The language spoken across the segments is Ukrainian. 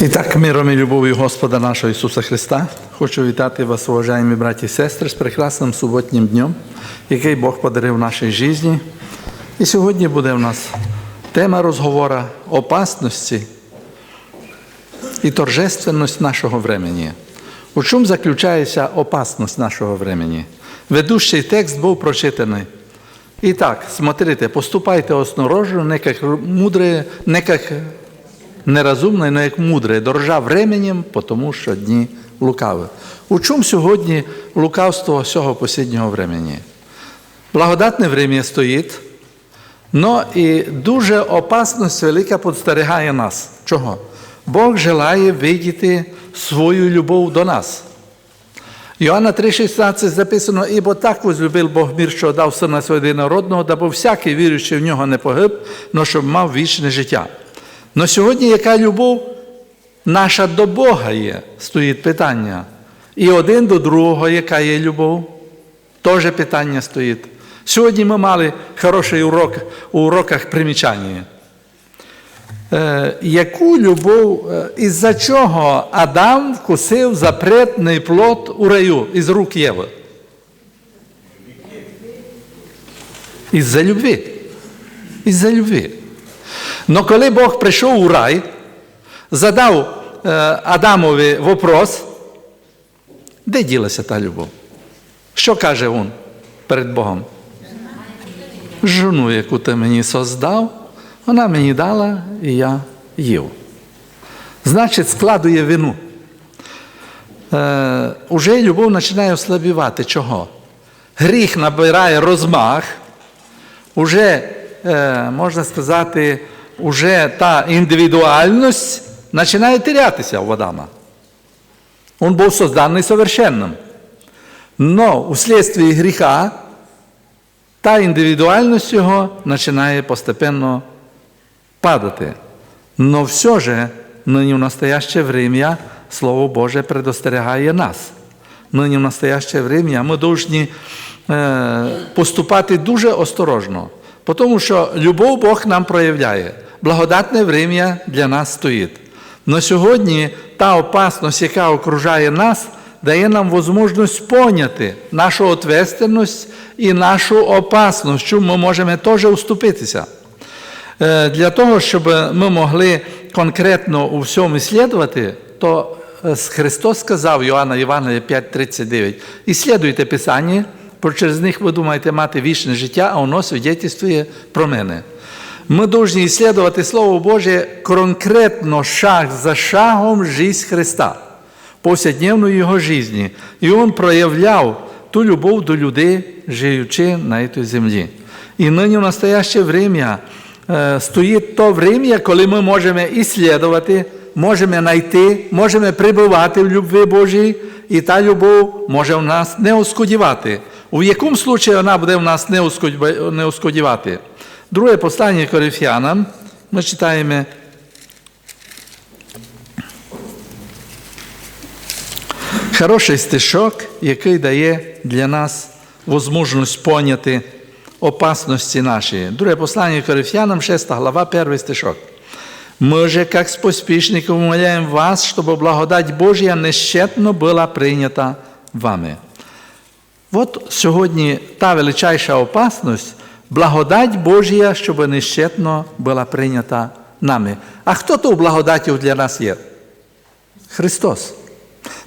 І так, миром і любов'ю Господа нашого Ісуса Христа, хочу вітати вас, уважаемі браті і сестри, з прекрасним суботнім днем, який Бог подарив нашій житті. І сьогодні буде в нас тема розговора опасності і торжественність нашого времени. У чому заключається опасність нашого времени? Ведущий текст був прочитаний. І так, смотрите, поступайте осторожно, не як мудрые, не як неразумне, но як мудре, дорожа временем, тому що дні лукаві. У чому сьогодні лукавство цього посіднього времени? Благодатне время стоїть, но і дуже опасність велика підстерігає нас. Чого? Бог желає видіти свою любов до нас. Йоанна 3,16 записано, ібо так возлюбив Бог мір, що дав сина свого єдинородного, даби всякий віруючий в нього не погиб, но щоб мав вічне життя. Но сьогодні яка любов наша до Бога є, стоїть питання. І один до другого, яка є любов, теж питання стоїть. Сьогодні ми мали хороший урок у уроках примічання. Е, яку любов, е, із-за чого Адам вкусив запретний плод у раю із рук Єви? Із-за любви. Із-за любви. Но коли Бог прийшов у рай, задав е, Адамові вопрос, де ділася та любов? Що каже він перед Богом? Жону, яку ти мені создав, вона мені дала, і я їв. Значить, складує вину. Е, уже любов починає ослабівати. Чого? Гріх набирає розмах, уже, е, можна сказати, уже та індивідуальність починає терятися у Адама. Він був созданий совершенним. Но вследствие гріха та індивідуальність його починає постепенно падати. Но все же нині в настояще время Слово Боже предостерігає нас. Нині в настояще время ми повинні е, поступати дуже осторожно, тому що любов Бог нам проявляє. Благодатне время для нас стоїть. Но сьогодні та опасність, яка окружає нас, дає нам можливість поняти нашу відповідальність і нашу опасність, що ми можемо теж уступитися. Е, Для того, щоб ми могли конкретно у всьому слідувати, то е, Христос сказав Йоанна Євангелія 5,39, «Іслідуйте Писання, бо через них ви думаєте мати вічне життя, а воно свідчує про мене. Ми повинні ісследувати Слово Боже конкретно шаг за шагом життя Христа, повсякденної Його житті. І Він проявляв ту любов до людей, живучи на цій землі. І нині в настояще время е, стоїть то время, коли ми можемо ісследувати, можемо знайти, можемо прибувати в любві Божій, і та любов може в нас не оскодівати. У якому случаї вона буде в нас не оскодів- не оскодівати? Друге послання Коринфянам, ми читаємо хороший стишок, який дає для нас можливість поняти опасності наші. Друге послання Коринфянам, 6 глава, перший стишок. Мы же, как с поспешником, умоляем вас, чтобы благодать Божья нещетно была прийнята вами. От сьогодні та величайша опасність, благодать Божія, щоб нещетно була прийнята нами. А хто то в благодаті для нас є? Христос.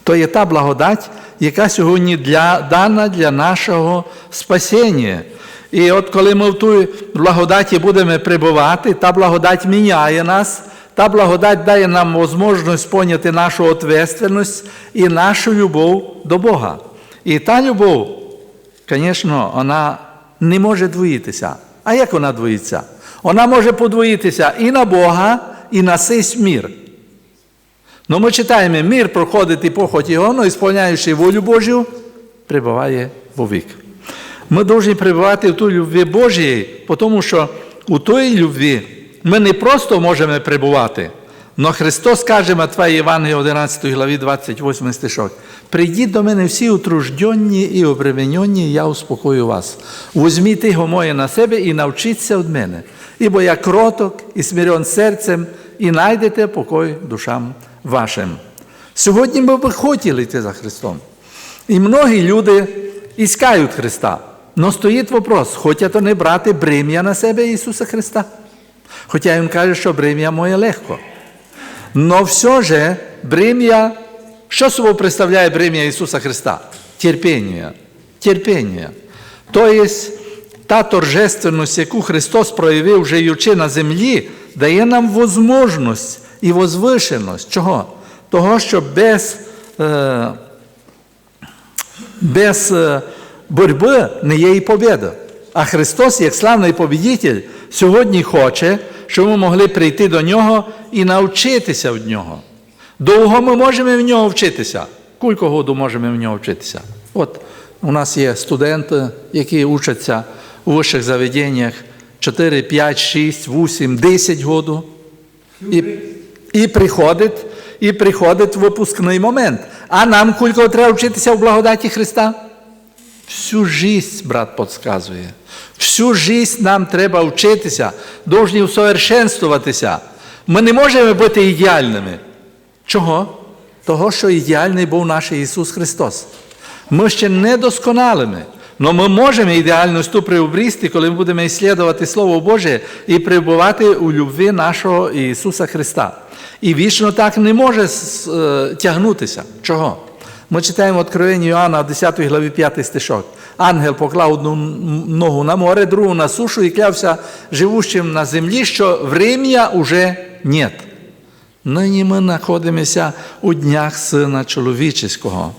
То є та благодать, яка сьогодні для, дана для нашого спасіння. І от коли ми в тій благодаті будемо прибувати, та благодать міняє нас, та благодать дає нам можливість поняти нашу відповідальність і нашу любов до Бога. І та любов, звісно, вона не може двоїтися. А як вона двоїться? Вона може подвоїтися і на Бога, і на сей мір. Ну ми читаємо, мир проходить і похоть його, но ісполняючи волю Божю, прибуває вовік. Ми повинні прибувати в ту любві Божій, тому що у той любві ми не просто можемо прибувати, але Христос каже Матвея Євангелія 11 главі 28 стишок. Прийдіть до мене всі утружденні і обременені, я успокою вас. Возьміть його моє на себе і навчіться від мене. Ібо я кроток і смирен серцем, і найдете покой душам вашим. Сьогодні ми б хотіли йти за Христом. І многі люди іскають Христа. Но стоїть вопрос, хочуть вони брати брем'я на себе Ісуса Христа. Хоча Він каже, що брем'я моє легко. Но все же брем'я, що собою представляє брем'я Ісуса Христа? Терпіння. Терпіння. Тобто, та торжественність, яку Христос проявив, живучи на землі, дає нам можливість і возвишеність. Чого? Того, що без, е, без е, боротьби не є і побіда. А Христос, як славний побідитель, сьогодні хоче, щоб ми могли прийти до Нього і навчитися від Нього. Довго ми можемо в нього вчитися. Кілька году можемо в нього вчитися. От у нас є студенти, які учаться у вищих заведеннях 4, 5, 6, 8, 10 году. І, і приходить, і приходить випускний момент. А нам кілько треба вчитися в благодаті Христа? Всю жизнь, брат підказує. Всю жизнь нам треба вчитися, повинні усовершенствуватися. Ми не можемо бути ідеальними. Чого? Того, що ідеальний був наш Ісус Христос. Ми ще не досконалими, але ми можемо ідеальність приобрісти, коли ми будемо іслідувати Слово Боже і перебувати у любві нашого Ісуса Христа. І вічно так не може е, тягнутися. Чого? Ми читаємо Откровення Іоанна 10 главі 5 стишок. Ангел поклав одну ногу на море, другу на сушу і клявся живущим на землі, що врем'я уже нет. Нині ми знаходимося у днях Сина Чоловічого.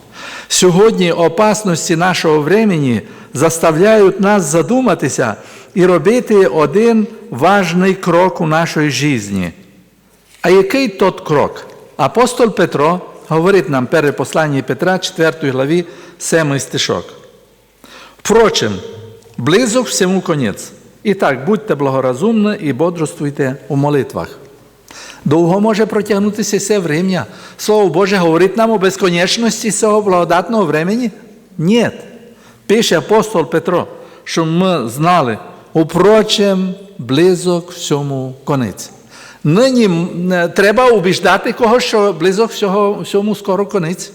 Сьогодні опасності нашого времени заставляють нас задуматися і робити один важний крок у нашій житті. А який тот крок? Апостол Петро говорить нам перше послання Петра, 4 главі, 7 стишок. Впрочем, близок всьому конець. І так, будьте благоразумні і бодрствуйте у молитвах. Довго може протягнутися все врем'я. Слово Боже говорить нам у безконечності цього благодатного времени? Ні. Пише апостол Петро, що ми знали, упрочем, близок всьому конець. Нині треба убіждати когось, що близок всього, всьому скоро конець.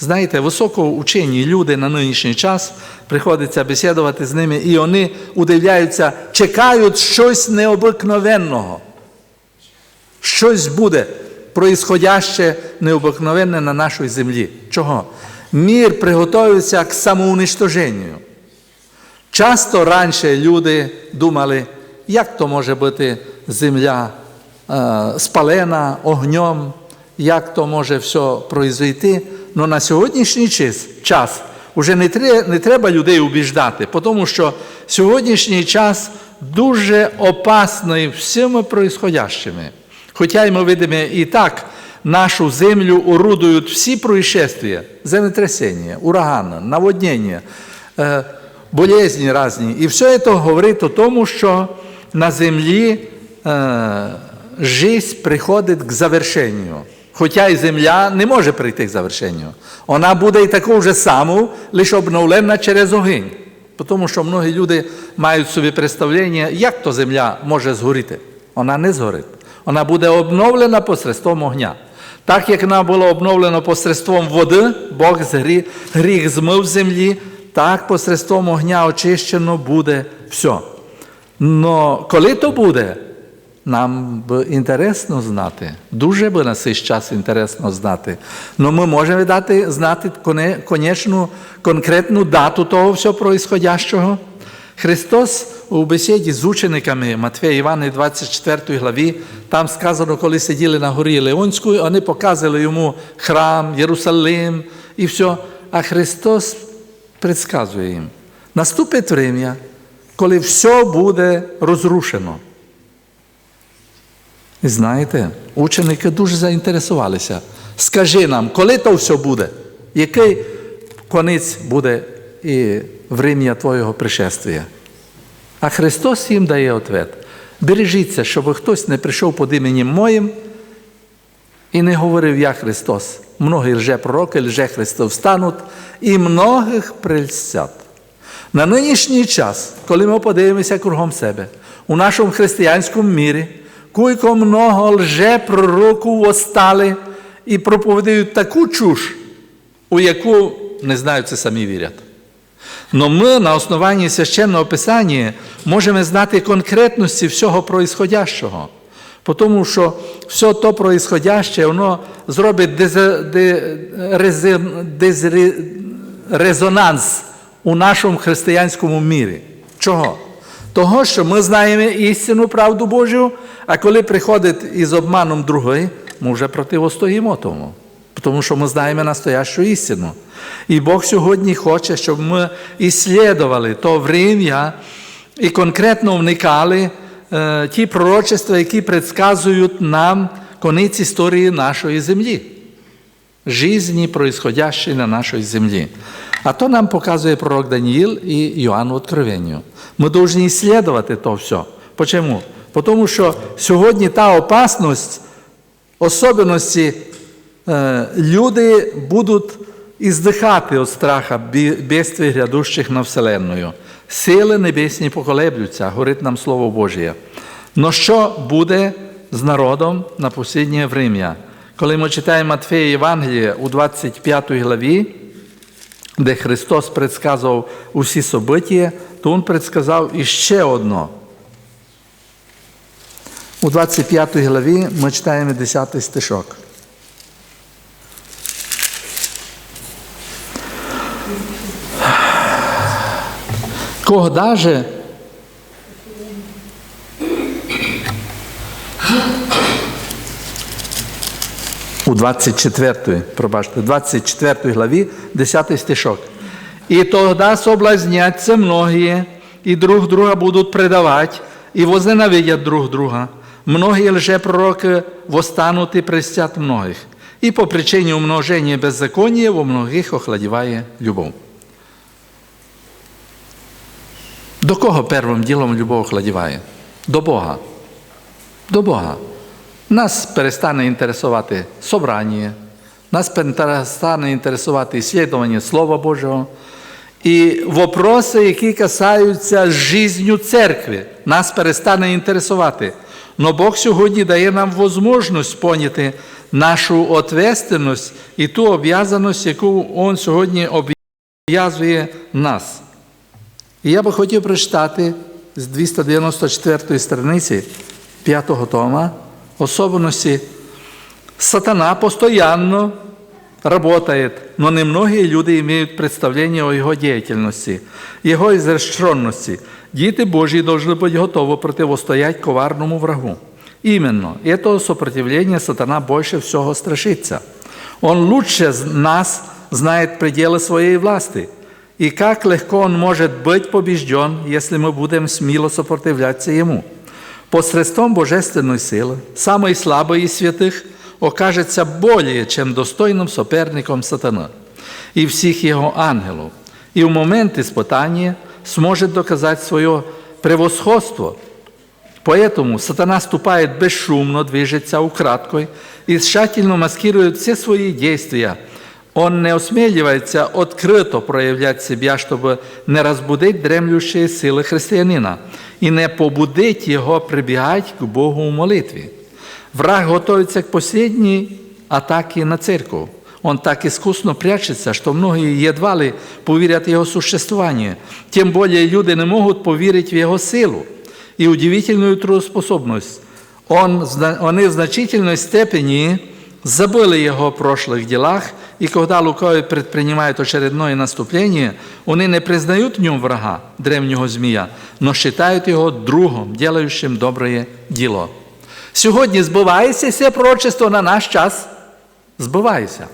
Знаєте, високоучені люди на нинішній час приходиться бесідувати з ними, і вони удивляються, чекають щось необикновенного. Щось буде происходяще необикновенне на нашій землі. Чого? Мір приготується к самоуничтоженню. Часто раніше люди думали, як то може бути земля спалена огнем, як то може все произойти. Але на сьогоднішній час, вже не не треба людей убіждати, тому що сьогоднішній час дуже опасний всіми происходящими. Хоча й ми видимо і так, нашу землю орудують всі происшествия, землетрясення, урагани, наводнення, е, болезні різні. І все це говорить о тому, що на землі життя приходить к завершенню. Хоча і земля не може прийти к завершенню. Вона буде і таку ж саму, лише обновлена через огонь. Тому що многі люди мають собі представлення, як то земля може згоріти. Вона не згорить. Вона буде обновлена посредством огня. Так як вона була обновлена посредством води, Бог гріх, гріх змив землі, так посредством огня очищено буде все. Но коли то буде, нам б інтересно знати. Дуже би на цей час інтересно знати. Но ми можемо дати знати конечну, конкретну дату того всього происходящого. Христос у бесіді з учениками Матфея Івана 24 главі, там сказано, коли сиділи на горі Леонської, вони показували йому храм, Єрусалим і все. А Христос предсказує їм. Наступить время, коли все буде розрушено. І знаєте, ученики дуже заінтересувалися. Скажи нам, коли то все буде, який конець буде і врем'я Твоєго пришествия? А Христос їм дає ответ. Бережіться, щоб хтось не прийшов під іменем моїм і не говорив я Христос. Многі лже-пророки, лже-христов встануть і многих прельстять. На нинішній час, коли ми подивимося кругом себе, у нашому християнському мірі, куйко много лже-пророків остали і проповідають таку чуш, у яку не знаю, це самі вірять. Но ми на основанні священного писання можемо знати конкретності всього происходящого. Тому що все то происходяще, воно зробить дез- де- рези- дезре- резонанс у нашому християнському мірі. Чого? Того, що ми знаємо істину правду Божу, а коли приходить із обманом другий, ми вже противостоїмо тому. Тому що ми знаємо настоящу істину. І Бог сьогодні хоче, щоб ми іслідували то врем'я і конкретно вникали е, ті пророчества, які предсказують нам конець історії нашої землі, жизни, происходящей на нашій землі. А то нам показує пророк Даниїл і Йоанн в Откровенню. Ми повинні ісследувати то все. Почому? Тому що сьогодні та опасність, особливості е, люди будуть іздихати від страха бедствий грядущих на Вселенную. Сили небесні поколеблються, говорить нам Слово Божє. Но що буде з народом на посліднє врем'я? Коли ми читаємо Матфея Євангелія у 25 главі, де Христос предсказував усі события, то Він предсказав іще одно. У 25 главі ми читаємо 10 стишок. Когда же у 24, пробачте, 24 главі, 10 стишок. «И тогда соблазнятся многие, и друг друга будут предавать, и возненавидят друг друга. Многие лжепророки восстанут и престят многих. И по причине умножения беззакония во многих охладеває любов». До кого первим ділом любов охладіває? До Бога. До Бога. Нас перестане інтересувати собрання, нас перестане інтересувати ісследування Слова Божого. І вопроси, які касаються життю церкви, нас перестане інтересувати. Но Бог сьогодні дає нам можливість поняти нашу ответственность і ту об'язаність, яку Він сьогодні об'язує нас. І я би хотів прочитати з 294 страниці 5 тома особенности. Сатана постоянно работает, но немногие люди имеют представление о его деятельности, его изрешенности. Діти Божьи должны быть готовы противостоять коварному врагу. Именно этого сопротивления сатана больше всего страшится. Он лучше нас знает пределы своей власти. И как легко он может быть побежден, если мы будем смело сопротивляться ему. Посредством божественной силы, самый слабый из святых окажется более чем достойным соперником сатаны и всех его ангелов, и в момент испытания сможет доказать свое превосходство. Поэтому сатана ступает бесшумно, движется украдкой и тщательно маскирует все свои действия. Он не осмеливается открыто проявлять себя, чтобы не разбудить дремлющие силы христианина и не побудить его прибегать к Богу в молитве. Враг готовится к последней атаке на церковь. Он так искусно прячется, что многие едва ли поверят в его существование. Тем более люди не могут поверить в его силу и удивительную трудоспособность. Он, они в значительной степени забыли о его прошлых делах, и когда лукавый предпринимает очередное наступление, они не признают в нем врага, древнего змея, но считают его другом, делающим доброе дело. Сьогодні збивається все пророчество на наш час. Збивається.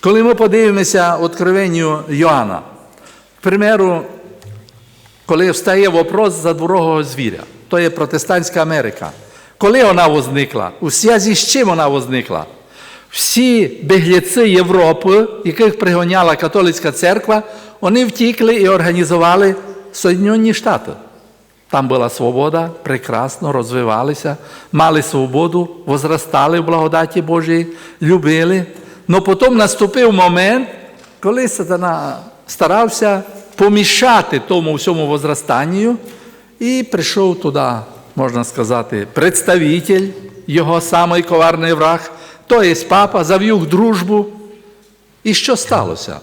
Коли ми подивимося откровенню Йоанна, к примеру, коли встає вопрос за дворогого звіря, то є протестантська Америка. Коли вона возникла? У зв'язі з чим вона возникла? Всі бегліці Європи, яких пригоняла католицька церква, вони втікли і організували Соєдинені Штати. Там була свобода, прекрасно розвивалися, мали свободу, возростали в благодаті Божій, любили. Но потім наступив момент, коли сатана старався помішати тому всьому возрастанню, і прийшов туди, можна сказати, представитель, його самий коварний враг, то є папа, зав'юг дружбу. І що сталося?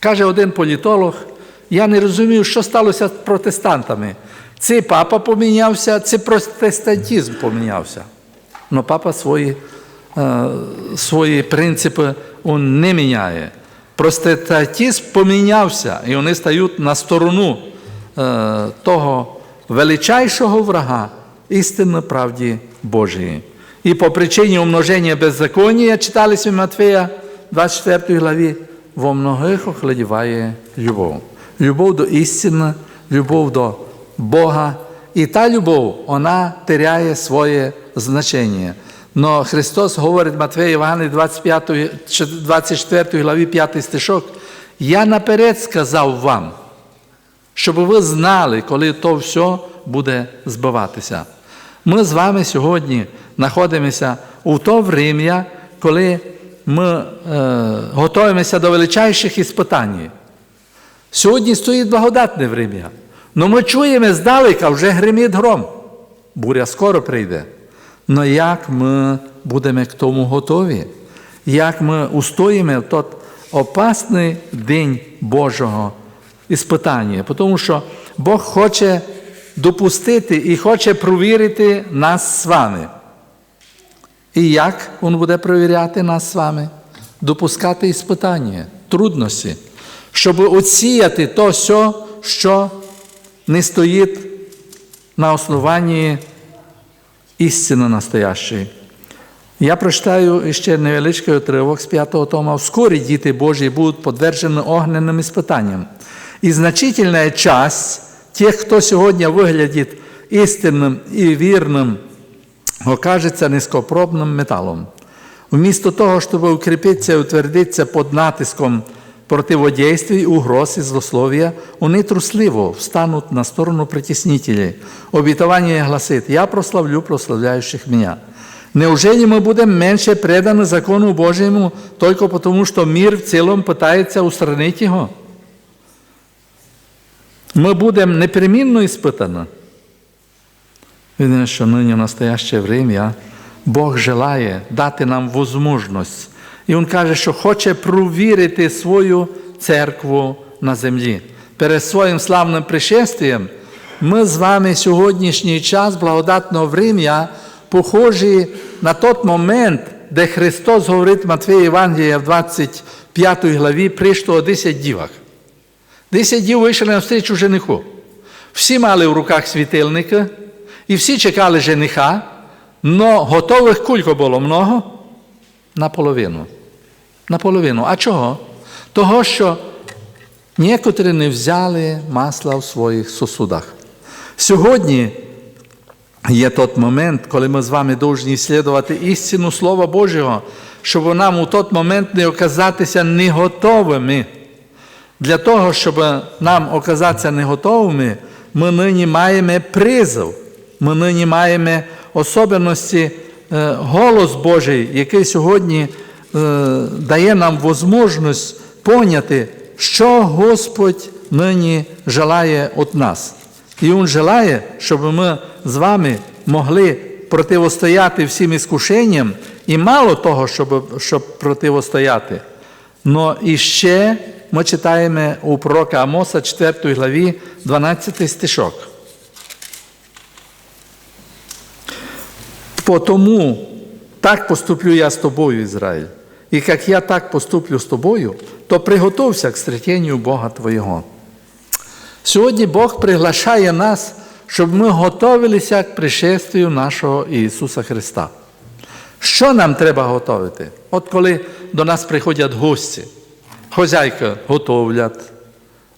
Каже один політолог, я не розумію, що сталося з протестантами. Цей папа помінявся, це протестантизм помінявся. Но папа свої, е, свої принципи він не міняє. Протестантизм помінявся, і вони стають на сторону е, того величайшого врага істинно правді Божої. І по причині умноження беззаконня, читалися в Матфея 24 главі, во многих охладіває любов. Любов до істини, любов до Бога. І та любов, вона теряє своє значення. Но Христос говорить Матвея Івана 25, 24 главі 5 стишок, я наперед сказав вам, щоб ви знали, коли то все буде збиватися. Ми з вами сьогодні знаходимося у то врем'я, коли ми е, готуємося до величайших іспитань. Сьогодні стоїть благодатне врем'я. Но ми чуємо здалека, вже гримить гром. Буря скоро прийде. Но як ми будемо к тому готові? Як ми устоїмо в той опасний день Божого іспитання? Тому що Бог хоче допустити і хоче провірити нас з вами. І як Він буде провіряти нас з вами? Допускати іспитання, трудності, щоб оціяти то, все, що не стоїть на основанні істини настоящої. Я прочитаю ще невеличкий отривок з п'ятого тома. Вскоре діти Божі будуть подвержені огненним іспитанням. І значительна часть тих, хто сьогодні виглядить істинним і вірним, окажеться низькопробним металом. Вмісто того, щоб укріпитися і утвердитися під натиском противодействий, угроз і злословия, вони трусливо встануть на сторону притіснителей. Обітування гласить, я прославлю прославляючих меня. Неужели мы будем меньше преданы закону Божьему только потому, что мир в целом пытается устранить его? Ми будемо непримінно іспитані. Видно, що нині в настояще время Бог желає дати нам можливість. І Він каже, що хоче провірити свою церкву на землі. Перед своїм славним пришестям ми з вами сьогоднішній час благодатного врем'я похожі на той момент, де Христос говорить Матвея Євангелія в 25 главі, прийшло 10 дівах. Десять дів вийшли навстрічу жениху. Всі мали в руках світильники, і всі чекали жениха, але готових кулько було много наполовину. Наполовину. А чого? Того, що некоторі не взяли масла в своїх сосудах. Сьогодні є той момент, коли ми з вами повинні слідувати істину Слова Божого, щоб нам у той момент не оказатися не готовими. Для того, щоб нам оказатися не готовими, ми нині маємо призов, ми нині маємо особливості е, голос Божий, який сьогодні е, дає нам можливість поняти, що Господь нині желає від нас. І Він желає, щоб ми з вами могли противостояти всім іскушенням, і мало того, щоб, щоб противостояти, але іще ми читаємо у пророка Амоса 4 главі 12 стишок. Потому так поступлю я з тобою, Ізраїль, і як я так поступлю з тобою, то приготовся к стретенню Бога Твоєго. Сьогодні Бог приглашає нас, щоб ми готовилися к пришествию нашого Ісуса Христа. Що нам треба готувати? От коли до нас приходять гості, хозяйка готовлять,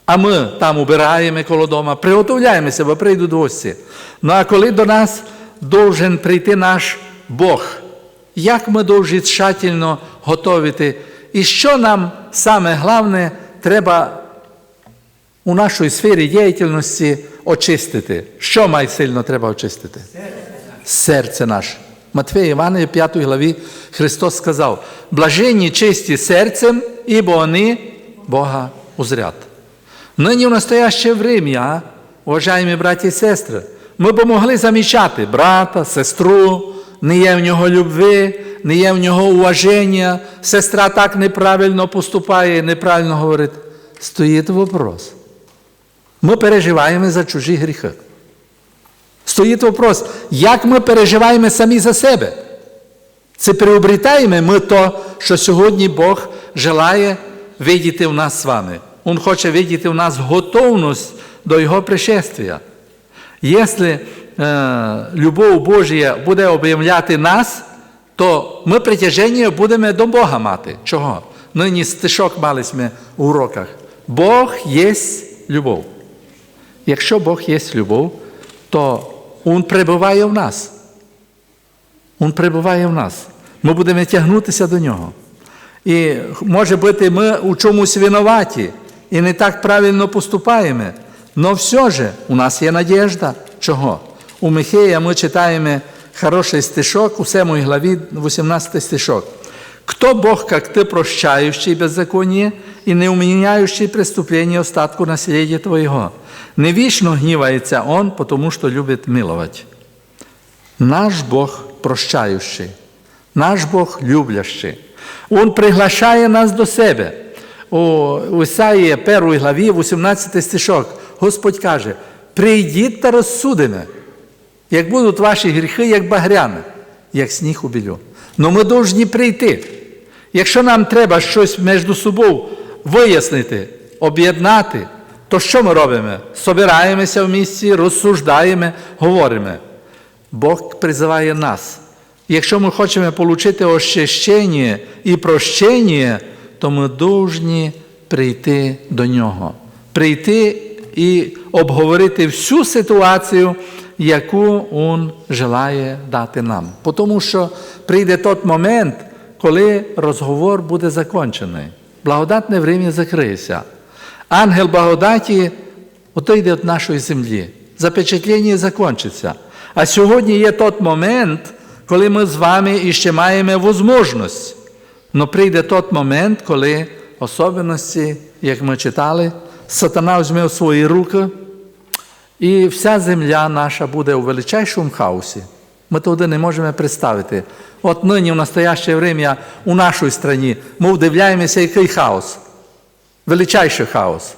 а ми там убираємо коло дома, приготовляємося, бо прийдуть гості. Ну а коли до нас должен прийти наш Бог, як ми повинні тщательно готовити, і що нам саме головне треба у нашій сфері діяльності очистити? Що май сильно треба очистити? Серце наше. Матвея Івана, 5 главі Христос сказав: блаженні чисті серцем, ібо вони Бога узрят. Нині в настояще время, уважаємо браті і сестри, ми б могли замічати брата, сестру, не є в нього любви, не є в нього уваження, сестра так неправильно поступає, неправильно говорить. Стоїть вопрос. Ми переживаємо за чужі гріхи. Стоїть вопрос, як ми переживаємо самі за себе. Це приобретаємо ми то, що сьогодні Бог желає видіти в нас з вами. Він хоче видіти в нас готовність до Його пришествия. Якщо е, любов Божія буде об'являти нас, то ми притяження будемо до Бога мати. Чого? Нині стишок мали ми у уроках. Бог є любов. Якщо Бог є любов, то Він перебуває в нас. Він перебуває в нас. Ми будемо тягнутися до нього. І може бути, ми у чомусь винуваті і не так правильно поступаємо. Но все же у нас є надіжда. Чого? У Михея ми читаємо хороший стишок у 7 главі, 18 стишок. Кто Бог, как ты, прощающий беззаконие и не уменяющий преступление остатку наследия твоего? Не вечно гнівається Он, потому что любит миловать. Наш Бог прощаючий, наш Бог люблящий. Він приглашає нас до себе. У Ісаї 1 главі, 18 стишок, Господь каже: прийдіть та розсудиме, як будуть ваші гріхи, як багряне, як сніг у білю. Но ми повинні прийти. Якщо нам треба щось між собою вияснити, об'єднати, то що ми робимо? Собираємося в місці, розсуждаємо, говоримо. Бог призиває нас. Якщо ми хочемо отримати очищення і прощення, то ми повинні прийти до Нього. Прийти і обговорити всю ситуацію, яку Він желає дати нам. Тому що прийде той момент, коли розговор буде закінчений. Благодатне время закриється. Ангел благодаті отойде від нашої землі. Запечатлення закінчиться. А сьогодні є той момент, коли ми з вами іще маємо можливість. Но прийде той момент, коли особливості, як ми читали, сатана візьме в свої руки, і вся земля наша буде у величайшому хаосі. Ми туди не можемо представити. От нині в настояще время у нашій країні ми вдивляємося, який хаос. Величайший хаос.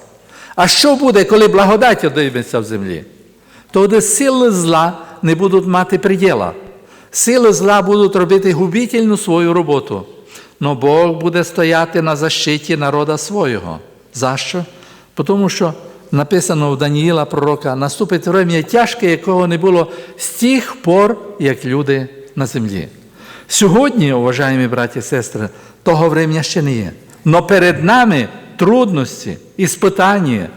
А що буде, коли благодать одійметься в землі? Тоді сили зла не будуть мати приділа. Сили зла будуть робити губительну свою роботу. Но Бог буде стояти на защиті народа свого. За що? Тому що написано у Даніїла пророка, наступить врем'я тяжке, якого не було з тих пор, як люди на землі. Сьогодні, уважаємо браті і сестри, того врем'я ще не є. Но перед нами трудності, іспитання,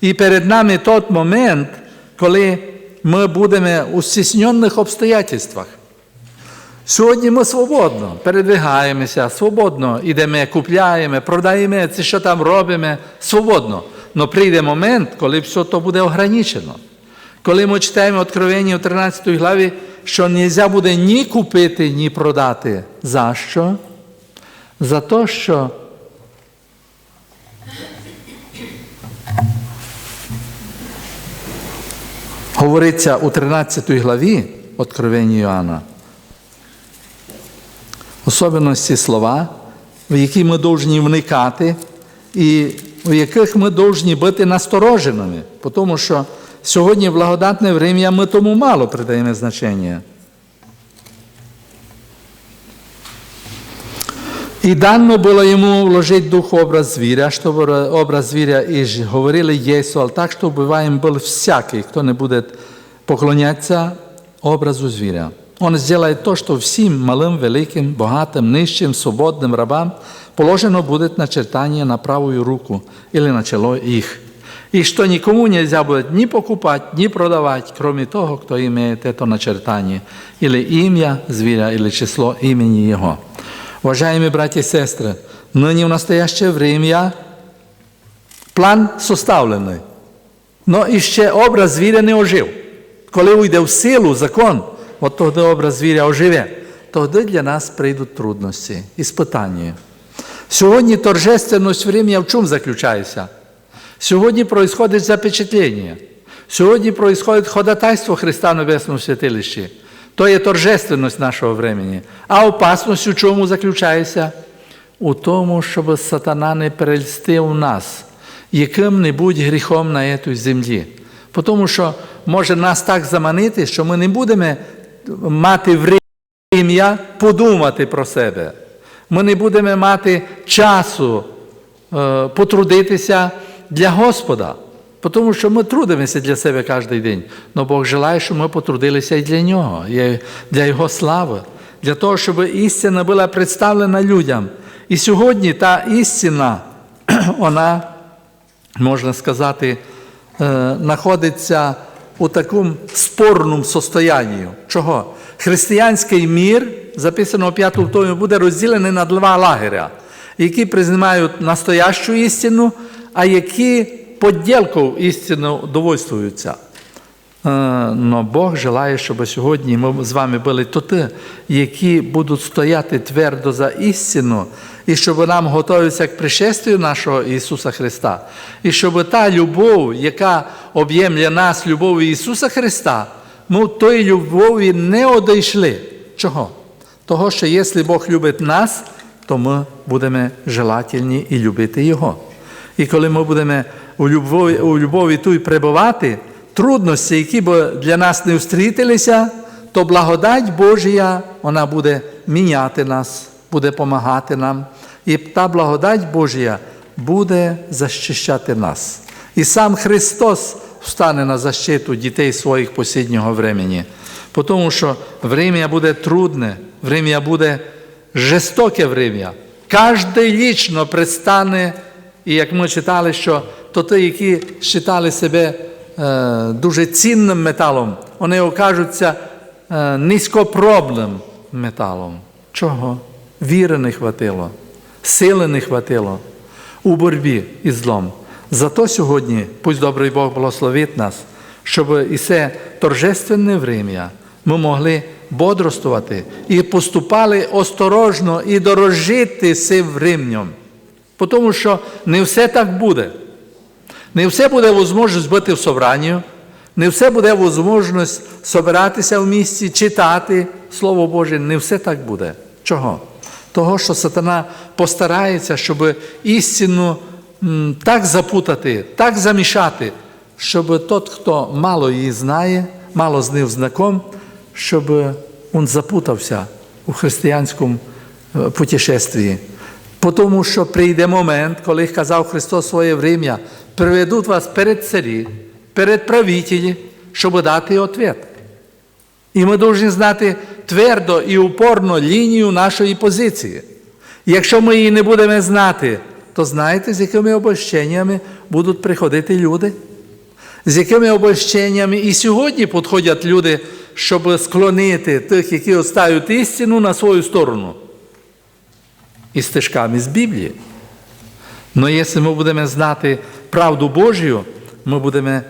і перед нами той момент, коли ми будемо у стіснених обстоятельствах. Сьогодні ми свободно передвигаємося, свободно йдемо, купляємо, продаємо, це що там робимо, свободно. Но прийде момент, коли все то буде ограничено. Коли ми читаємо Откровення у 13 главі, що не можна буде ні купити, ні продати. За що? За те, що говориться у 13 главі Откровення Йоанна, особливості слова, в які ми повинні вникати, і в яких ми повинні бути настороженими, тому що сьогодні благодатне врем'я ми тому мало придаємо значення. І дано було йому вложити дух образ звіря, щоб образ звіря і ж говорили Єсу, але так, що вбиваєм був всякий, хто не буде поклонятися образу звіря. Он сделает то, что всем малым, великим, богатым, нищим, свободным рабам положено будет начертание на правую руку или на чело их. И что никому нельзя будет ни покупать, ни продавать, кроме того, кто имеет это начертание, или имя зверя, или число имени его. Уважаемые братья и сестры, ныне в настоящее время план составлений, но іще образ звіря не ожив. Коли уйде в силу закон, от тоді образ звіря оживе, тоді для нас прийдуть трудності, іспитання. Сьогодні торжественність врем'я в чому заключається? Сьогодні происходить запечатлення. Сьогодні происходить ходатайство Христа в Небесному святилищі. То є торжественність нашого времени. А опасність у чому заключається? У тому, щоб сатана не перельстив нас яким-небудь гріхом на цій землі. Тому що може нас так заманити, що ми не будемо мати врем'я подумати про себе. Ми не будемо мати часу потрудитися для Господа. Тому що ми трудимося для себе кожен день. Але Бог желає, щоб ми потрудилися і для Нього, і для Його слави, для того, щоб істина була представлена людям. І сьогодні та істина, вона, можна сказати, е, знаходиться у такому спорному состоянні. Чого? Християнський мір, записано у п'ятому томі, буде розділений на два лагеря, які приймають настоящу істину, а які поділкою істину довольствуються. Но Бог желає, щоб сьогодні ми з вами були тоти, які будуть стояти твердо за істину, і щоб нам готуватися к пришествию нашого Ісуса Христа. І щоб та любов, яка об'ємлє нас любов'ю Ісуса Христа, ми в тої любові не одійшли. Чого? Того, що якщо Бог любить нас, то ми будемо желательні і любити Його. І коли ми будемо у любові, у любові ту перебувати, трудності, які б для нас не встрітилися, то благодать Божія вона буде міняти нас, буде допомагати нам. І та благодать Божія буде захищати нас. І сам Христос встане на защиту дітей своїх посіднього времени. Тому що время буде трудне, время буде жорстоке время. Кожен лічно предстане, і як ми читали, що то ті, які вважали себе е, дуже цінним металом, вони окажуться е, низькопробним металом. Чого? Віри не хватило, сили не хватило у боротьбі із злом. Зато сьогодні, пусть добрий Бог благословить нас, щоб і це торжественне время ми могли бодрствувати і поступали осторожно і дорожити цим временем. Тому що не все так буде. Не все буде можливість бути в собранні, не все буде можливість собиратися в місті, читати Слово Боже. Не все так буде. Чого? Того, що сатана постарається, щоб істину так запутати, так замішати, щоб тот, хто мало її знає, мало з ним знаком, щоб він запутався у християнському е, путешествії. Тому що прийде момент, коли казав Христос своє врем'я, приведуть вас перед царі, перед правителі, щоб дати відповідь. І ми повинні знати твердо і упорно лінію нашої позиції. Якщо ми її не будемо знати, то знаєте, з якими обольщеннями будуть приходити люди? З якими обольщеннями і сьогодні підходять люди, щоб склонити тих, які оставлять істину на свою сторону. І стежками з Біблії. Але якщо ми будемо знати правду Божію, ми будемо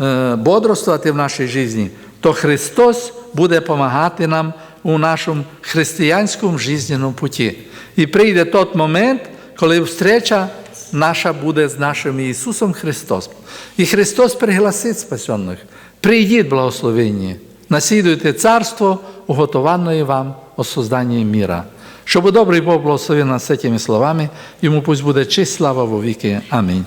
е, бодрствувати в нашій житті, то Христос буде допомагати нам у нашому християнському життєвому путі. І прийде той момент, коли встреча наша буде з нашим Ісусом Христосом. І Христос пригласить спасенних. Прийдіть, благословенні, наслідуйте царство, уготованное вам о созданні міра. Щоб добрий Бог благословив нас цими словами, йому пусть буде честь слава во віки. Амінь.